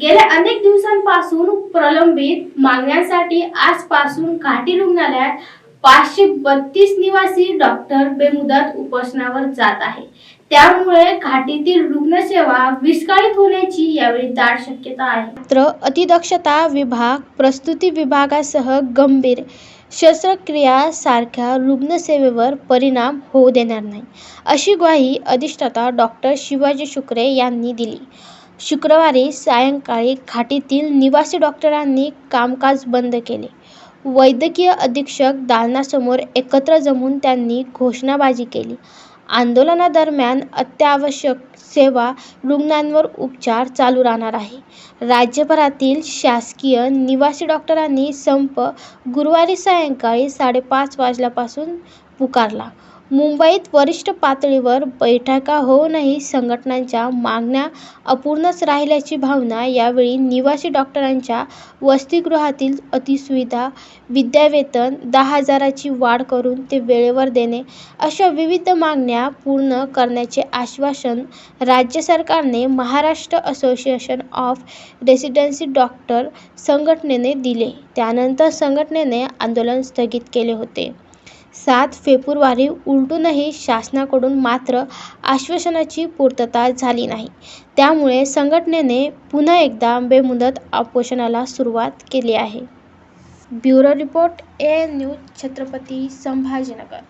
गेल्या अनेक दिवसांपासून प्रलंबित मागण्यांसाठी आजपासून घाटी रुग्णालयात पाचशे बत्तीस निवासी डॉक्टर बेमुदत उपोषणावर जात आहे. त्यामुळे घाटीतील रुग्णसेवा विस्कळीत होण्याची यावेळी दाट शक्यता आहे. मात्र अतिदक्षता विभाग प्रस्तुती विभागासह गंभीर शस्त्रक्रिया सारख्या रुग्णसेवेवर परिणाम होऊ देणार नाही अशी ग्वाही अधिष्ठाता डॉक्टर शिवाजी शुक्रे यांनी दिली. शुक्रवारी सायंकाळी घाटीतील निवासी डॉक्टरांनी कामकाज बंद केले. वैद्यकीय अधीक्षक दालनासमोर एकत्र जमून त्यांनी घोषणाबाजी केली. आंदोलनादरम्यान अत्यावश्यक सेवा रुग्णांवर उपचार चालू राहणार आहे. राज्यभरातील शासकीय निवासी डॉक्टरांनी संप गुरुवारी सायंकाळी साडेपाच वाजल्यापासून पुकारला. मुंबईत वरिष्ठ पातळीवर बैठका होऊनही संघटनांच्या मागण्या अपूर्णच राहिल्याची भावना यावेळी निवासी डॉक्टरांच्या वसतिगृहातील अतिसुविधा विद्यावेतन दहा हजाराची वाढ करून ते वेळेवर देणे अशा विविध मागण्या पूर्ण करण्याचे आश्वासन राज्य सरकारने Maharashtra association of residency doctor संघटनेने दिले. त्यानंतर संघटनेने आंदोलन स्थगित केले होते. सात फेब्रुवारी उलटूनही शासनाकडून मात्र आश्वासनाची पूर्तता झाली नाही. त्यामुळे संघटनेने पुन्हा एकदा बेमुदत उपोषणाला सुरुवात केली आहे. Bureau report A news Chhatrapati Sambhajinagar.